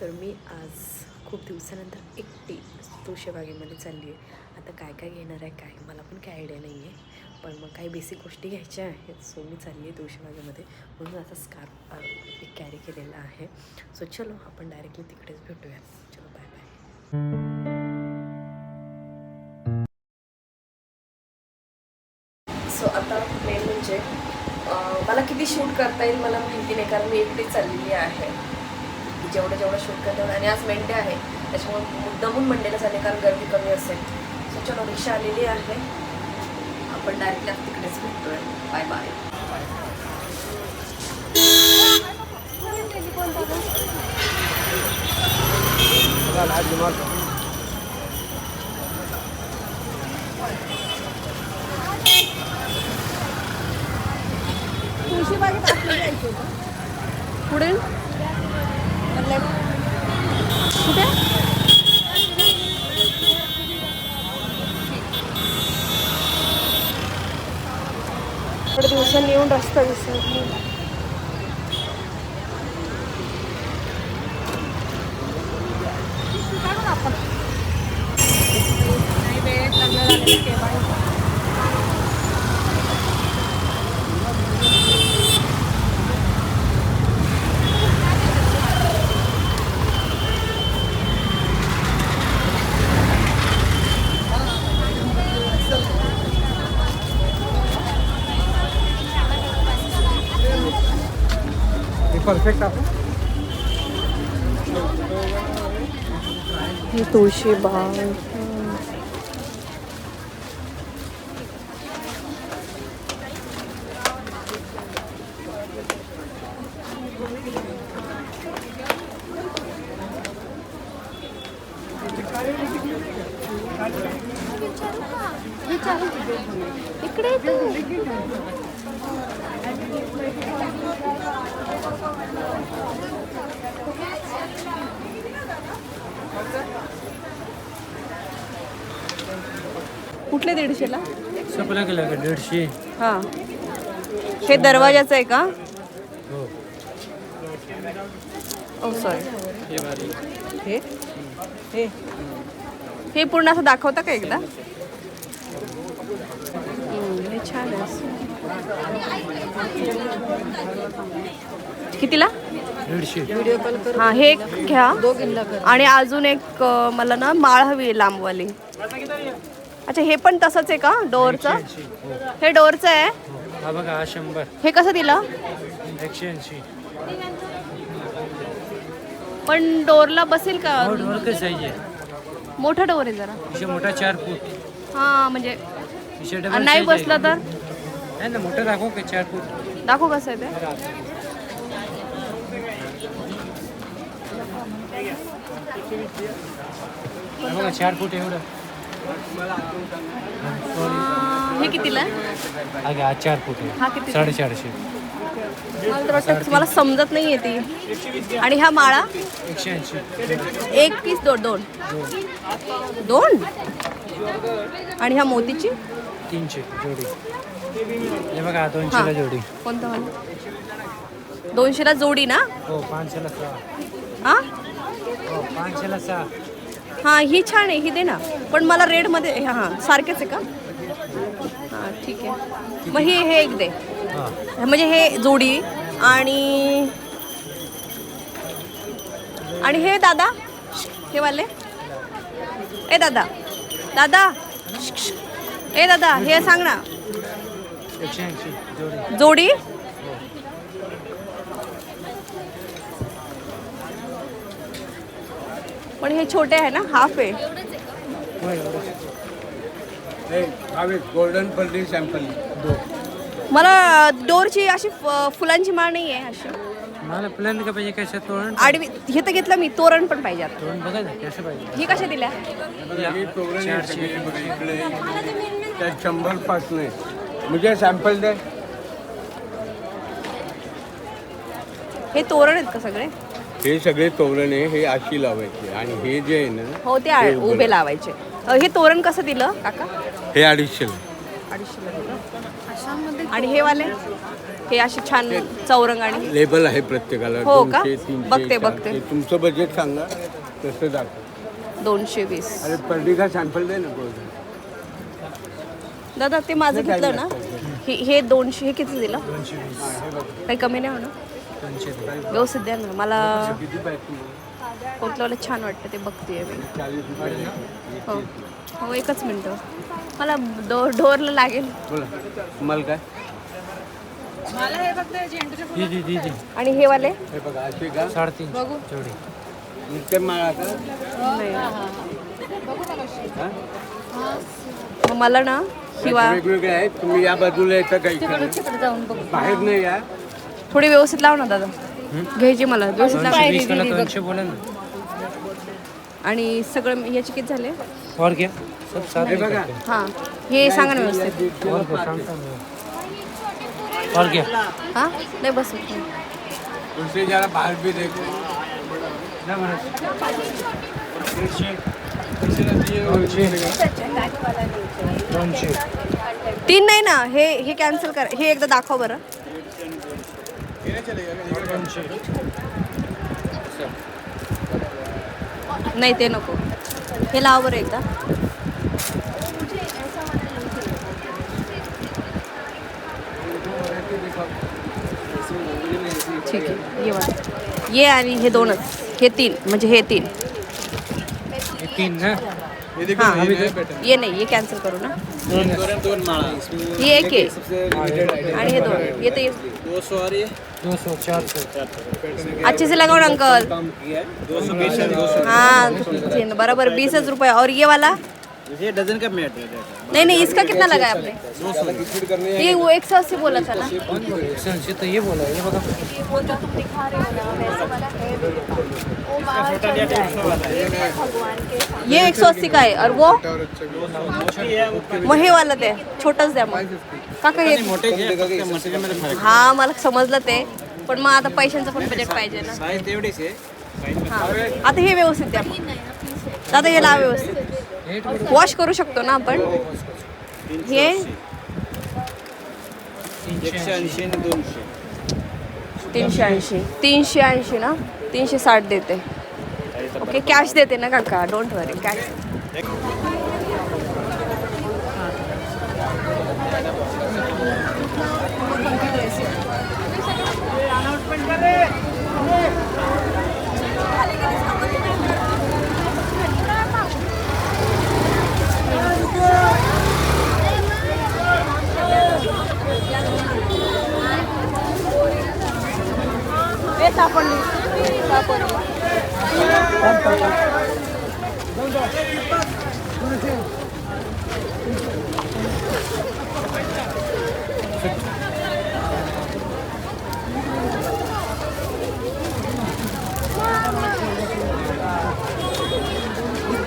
तर मी आज खूप दिवसानंतर एकटी तुळशीबागेमध्ये चालली आहे. आता काय काय घेणार आहे काय मला पण काय आयडिया नाही आहे. पण मग काही बेसिक गोष्टी घ्यायच्या आहेत सो मी चालली आहे तुळशीबागेमध्ये म्हणून आता स्कार्फ एक कॅरी केलेला आहे. सो चलो आपण डायरेक्टली तिकडेच भेटूया चलो बाय बाय सो आता मेन म्हणजे मला किती शूट करता येईल मला माहिती नाही कारण मी एकटी चाललेली आहे. जेवढं जेवढं शूट करता आणि आज मंडे आहे. त्याच्यामुळे मुद्दामून मंडेला झाले कारण गर्दी कमी असेल. सो चलो रिक्षा आलेली आहे. आपण डायरेक्टली आज तिकडेच भेटतोय. बाय बाय पुढे कुठे थोड्या दिवसांनी येऊन रस्ता विसरली परफेक्ट आपण ही तुळशी बाग. इकडे कुठले दीडशेला? सपला का? दीडशे. हा. हे दरवाजाचं आहे का? हो. ओ सॉरी हे भारी हे? हे. हे पूर्ण असं दाखवता का एकदा? हे छान आहे. कितीला? दीडशे. हा हे एक घ्या. आणि अजून एक अं, मला ना माळ हवी आहे लांबवाली. अच्छा हे पण तसंच आहे का डोअरचं? ऐंशी. हो. हे डोअरचं आहे? हो. हा बघा हा शंभर. हे कसं दिलं? एकशे ऐंशी. पण डोअरला बसेल का? हो डोर कसं आहे? मोठा डोअर आहे जरा. मोठा चार फूट. हा म्हणजे आणि नाही. बसलं तर? नाही ना मोठं दाखव का चार फूट. दाखव कसं आहे ते. हा बघा चार फूट एवढं. हे कितीला आहे? हा चार फूट हा किती? साडेचारशे. मला तर वाटतं मला समजत नाही ती. आणि ह्या माळा? एकशे ऐंशी. एक की दोन दोन. दोन? आणि ह्या मोतीची? तीनशे जोडी. हे बघा हा. दोनशेला जोडी. कोणतं दोनशेला जोडी ना? हो पाचशेला सहा. हा? हो पाचशेला सहा. हा ही छान आहे ही दे ना. पण मला रेडमध्ये हां सारखेच आहे का? हां ठीक आहे. मग हे हे एक दे. म्हणजे हे जोडी आणि आणि हे दादा हे वाले. ए दादा. दादा. ए दादा हे सांग ना. जोडी? पण हे छोटे आहे ना हाफ आहे. हो गोल्डन पल्ली सॅम्पल दो. मला डोरची अशी फुलांची माळ नाही आहे अशी. मला प्लॅन का पाहिजे कशा तोरण? आडवी हे तर घेतलं मी तोरण पण पाहिजे आता. तोरण बघा ना कसं पाहिजे. ही कशा दिल्या? त्यात शंभर पाच नाही म्हणजे सॅम्पल दे. हे तोरण आहेत का सगळे? हे सगळे तोरण आहे हे अशी लावायचे आणि हे जे आहे ना हो ते आ- उभे लावायचे. अ, हे तोरण कसं दिलं काका? हे अडीचशे अडीचशेला दिलं. आणि हे वाले? हे असे छान चौरंग आणि लेबल आहे प्रत्येकाला हो का? दोनशे, तीनशे, बघते, चारशे. बघते. तुमचं बजेट सांगा तसं दाखव. दोनशे वीस. अरे पर्डिका सॅम्पल दे ना दादा ते माझं घेतलं ना? हे हे दोनशे हे किती दिलं? काही कमी नाही होणार. व्यवस्थित द्या ना. मला? कोणतं छान वाटतं ते बघते मी. हो. हो एकच मिनटं. मला डो डोअरला लागेल. बोला. तुम्हाला काय? आणि हे वाले? हे बघा साडेतीन जोडी नुसते माळा का नाही. हा? मग मला ना हिवा वेगवेगळे आहेत. तुम्ही या बाजूला येतं काही बाहेर नाही या. थोडी व्यवस्थित लाव ना दादा. घ्यायची मला व्यवस्थित लाव. बोला ना. आणि सगळं याचे किती झाले? और क्या सब साथ हे बघा. हां हे सांगा ना व्यवस्थित. और सांगता. और हां नाही बस. उससे जरा बाहर भी देखो ना म्हणा. दोनशे. तीन नाही ना हे हे कॅन्सल कर. हे एकदा दाखव बरं. नाही ते नको हे लाव बरं एकदा। ठीक आहे ये बघा ये आणि हे दोनच हे तीन म्हणजे हे तीन। हे तीन ना? हाँ ये नाही ये कॅन्सल करू ना। ही। एक आहे आणि हे दोन ये तो दो सौ चार सौ। अच्छे से लगाओ ना अंकल। हाँ। बराबर बीस रुपये। और ये वाला? ये डजन का मेट है नहीं नहीं इसका कितना लगाया आपने? ये वो एक सौ अस्सी बोला था ना? एक सौ ऐंशी तो ये बोला ये बघा ये एक सौ अस्सी का है और वो? मग हे वाला ते छोटच द्या मग हे मध्ये फरक हा मला समजलं ते। पण मग आता पैशांचं पण बजेट पाहिजे ना। हा. आता हे व्यवस्थित द्या. दादा हे लाव व्यवस्थित. वॉश करू शकतो ना आपण? हे? तीनशे ऐंशी. तीनशे ऐंशी ना? तीनशे साठ देते. ओके कॅश देते ना काका? डोंट वरी कॅश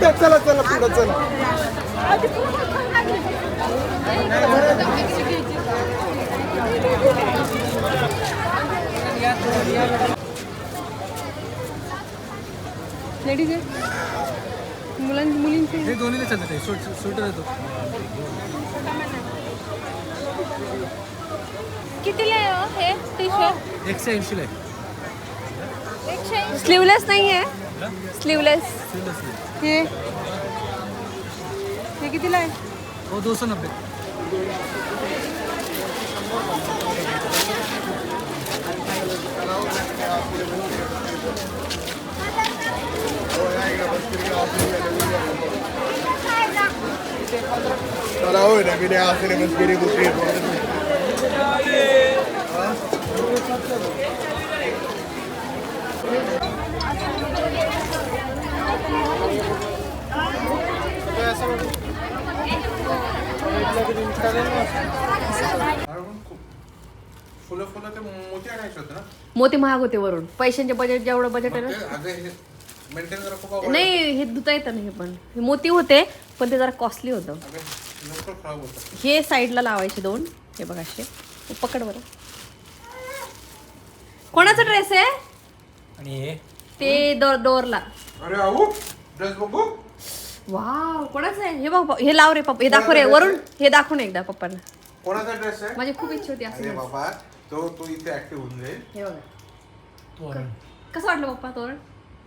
चला चला पुढे चला. लेडीज आहे मुलां मुलींचे. हे दोन्हीला चालत आहे स्वेटर येतो कितीला आहे हो हे? टी शर्ट एकशे ऐंशीला आहे. एकशे स्लीवलेस नाही आहे स्लीवलेस हे। हे कितीला आहे? हो दो सौ नब्बे. चला होय ना बिने आसरे मस्करी बुकरी फुलं फुलं ते मोठी आणायची होतं ना मोती महाग होते वरून. पैशांचे बजेट जेवढं बजेट आहे हे ना. नाही हे धुता येतं ना हे पण. हे मोती होते पण ते जरा कॉस्टली होतं. हे साईडला लावायचे दोन. हे बघा असे. पकड बरं. कोणाचा ड्रेस आहे? आणि हे? ते डोर डोअरला अरे आऊ ड्रेस बघू. वाव कोणाचं आहे? हे बघ हे लाव रे पप्पा हे दाखव रे वरून हे दाखव ना एकदा पप्पांना. कोणाचा ड्रेस आहे? माझी खूप इच्छा होती असं अरे. बाबा तो तो इथे ऍक्टिव्ह होऊन जाईल. हे बघा. तोरण. कसं वाटलं पप्पा तोरण?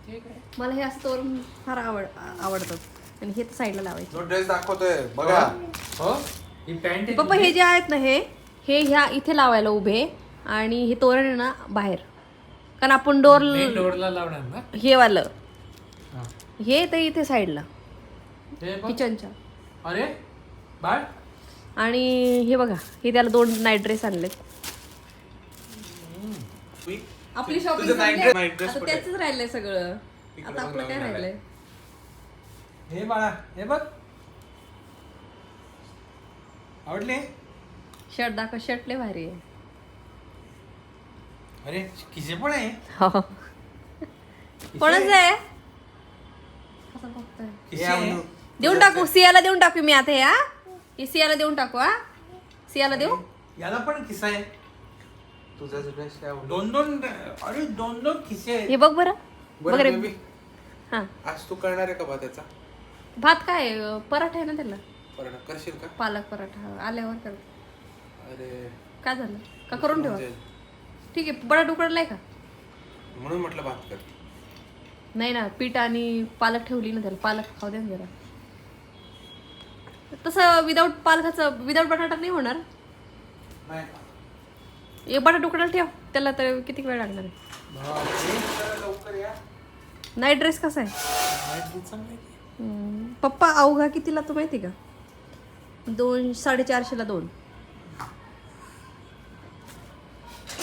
ठीक आहे मला हे असं तोरण फार आवड आवडतं. आणि हे तर साईडला लावायचं. जो ड्रेस दाखवतोय बघा. हो? ही पॅन्ट आहे पप्पा हे जे आहेत ना हे हे ह्या इथे लावायला उभे आणि हे तोरण आहे ना बाहेर. कारण आपण डोर मेन डोअरला लावणार ना? हे वालं. हा. हे तर इथे साईडला. किचनच्या. अरे बाळ. आणि हे बघा हे त्याला दोन नाईट ड्रेस आणलेत. आपली शॉपिंग तुझं night dress- night dress आता कुठे? आहे? त्याच राहिलंय सगळं. इकडे आता बघ आपलं काय नवीन राहिलंय? हे बाळा हे बघ. आवडले? शर्ट दाखव शर्ट लय भारी आहे. अरे किसे पण आहे. हो. कोणाचं आहे? असं बघतोय. किसे आहे देऊन टाकू सियाला देऊन टाकू मी आता हा हे? सियाला देऊन टाकू हा? सियाला देऊ? याला पण किस्सा आहे. तुझा ड्रेस काय आवडला? दोन दोन अरे दोन दोन आहेत. हे बघ बरं. बघ रे. हा. आज तू करणार आहे का बा त्याचा भात काय आहे? पराठा आहे ना त्याला? बरं करशील का? पालक पराठा आल्यावर कर. अरे. काय झालं? का करून ठेवा म्हणजे ठीक आहे बडा उकडलाय का? म्हणून म्हटलं भात कर. नाही ना पीठ आणि पालक ठेवली ना त्याला. पालक खाऊ दे ना जरा. तसं विदाऊट पालकाचं विदाऊट बटाटा नाही होणार? एक बटाटा उकडायला ठेव. त्याला तर किती वेळ लागणार आहे? नाईट ड्रेस कसा आहे? पप्पा अवघा कितीला तो माहिती का? दोन साडेचारशेला दोन.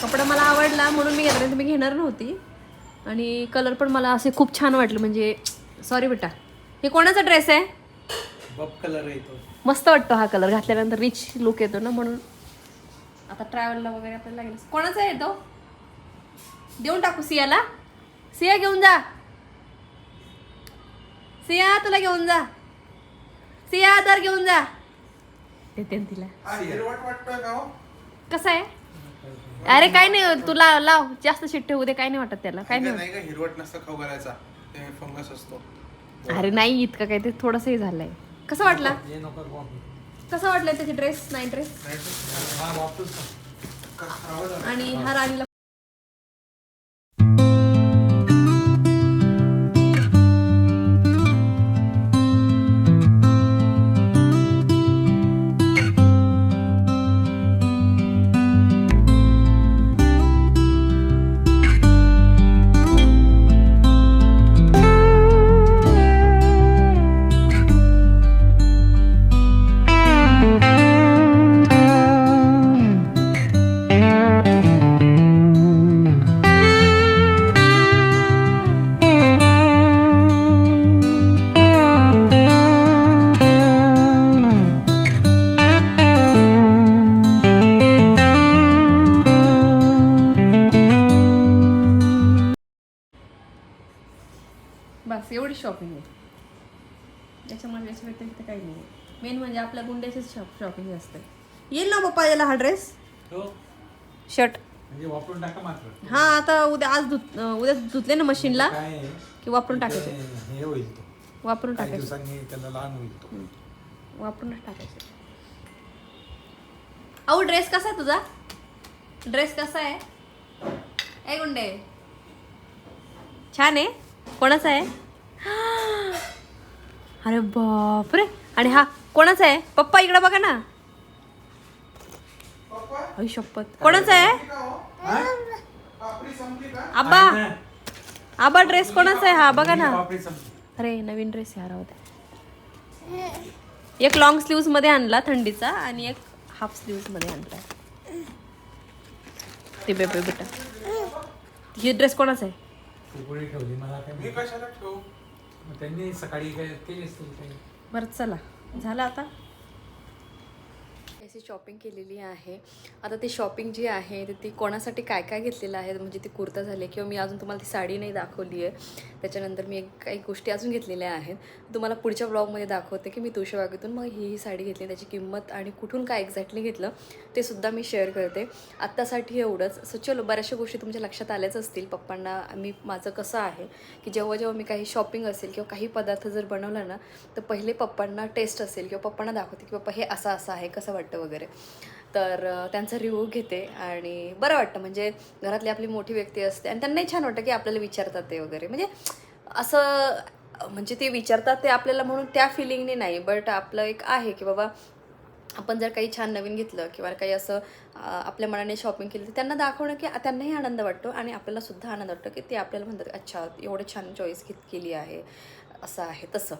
कपडा मला आवडला म्हणून मी घेणार तुम्ही घेणार नव्हती. आणि कलर पण मला असे खूप छान वाटले म्हणजे सॉरी बेटा. हे कोणाचा ड्रेस आहे? बब कलर आहे तो. मस्त वाटतो हा कलर घातल्यानंतर रिच लुक येतो ना म्हणून. आता ट्रॅव्हलला वगैरे आपल्याला लागेल कोणाचा आहे तो? देऊन टाकू सियाला. सिया घेऊन जा. सिया तुला घेऊन जा. सिया दर घेऊन जा. देते ना तिला. हा हिरवट वाटतोय का हो? कसं आहे? अरे काय नाही तू लाव जास्त शिट्ट होऊ दे काय नाही वाटत त्याला काय नाही नाही का हिरवट नसतं खाऊ घालायचा ते फंगस असतो. अरे नाही इतकं काय ते थोडंसंही झालंय कसं वाटला. कसं वाटलं त्याचे ड्रेस नाही ड्रेस हा. आणि हा राणीला म्हणजे आपल्या गुंड्याचीच शॉप शॉपिंग असते. येईल ना पप्पा याला हा ड्रेस तो? शर्ट म्हणजे वापरून टाका मात्र. हा आता उद्या आज धुत उद्या धुतले ना मशीनला की वापरून टाकायचे. हे होईल वापरून टाकायचे. त्याला लहान होईल तो. वापरूनच टाकायचे. अहो ड्रेस कसा आहे तुझा? ड्रेस कसा आहे? ए गुंडे. छान आहे? कोणाचा आहे? अरे बापरे. आणि हा कोणाचा आहे? पप्पा इकडे बघा ना. आई शपथ. कोणाचा आहे? आबा. आबा ड्रेस कोणाचा आहे? हा बघा ना. अरे नवीन ड्रेस यार होता एक लॉंग स्लीव्समध्ये आणला थंडीचा आणि एक हाफ स्लीव्समध्ये आणला. ते बेबे बेटा ही ड्रेस कोणाचा आहे? ठेवली मला त्यांनी सकाळी बरं चला. झालं आता? अशी शॉपिंग केलेली आहे. आता ती शॉपिंग जी आहे तर ती कोणासाठी काय काय घेतलेलं आहे? म्हणजे ती कुर्ता झाली किंवा मी अजून तुम्हाला ती साडी नाही दाखवली आहे. त्याच्यानंतर मी एक काही गोष्टी अजून घेतलेल्या आहेत. तुम्हाला पुढच्या ब्लॉगमध्ये दाखवते की मी तुळशीबागेतून मग ही ही साडी घेतली त्याची किंमत आणि कुठून काय एक्झॅक्टली घेतलं ते सुद्धा मी शेअर करते. आत्तासाठी एवढंच. सो चलो बऱ्याचशा गोष्टी तुमच्या लक्षात आल्याच असतील. पप्पांना मी माझं कसं आहे की जेव्हा जेव्हा मी काही शॉपिंग असेल किंवा काही पदार्थ जर बनवला ना तर पहिले पप्पांना टेस्ट असेल किंवा पप्पांना दाखवते की बाप्पा हे असं असं आहे कसं वाटतं वगैरे. तर त्यांचा रिव्ह्यू घेते आणि बरं वाटतं. म्हणजे घरातली आपली मोठी व्यक्ती असते आणि त्यांनाही छान वाटतं की आपल्याला विचारतात ते वगैरे. म्हणजे असं म्हणजे ते विचारतात ते आपल्याला म्हणून त्या फिलिंगने नाही बट आपलं एक आहे की बाबा आपण जर काही छान नवीन घेतलं किंवा काही असं आपल्या मनाने शॉपिंग केली तर त्यांना दाखवणं की त्यांनाही आनंद वाटतो आणि आपल्याला सुद्धा आनंद वाटतो की ते आपल्याला म्हणतात अच्छा एवढं छान चॉईस घेत केली आहे. असं आहे तसं.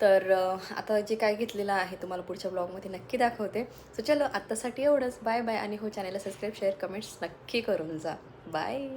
तर आता जे काय घेतलेलं आहे तुम्हाला पुढच्या ब्लॉगमध्ये नक्की दाखवते. सो चलो आत्तासाठी एवढंच. बाय बाय आणि हो चॅनलला सबस्क्राईब शेअर कमेंट्स नक्की करून जा. बाय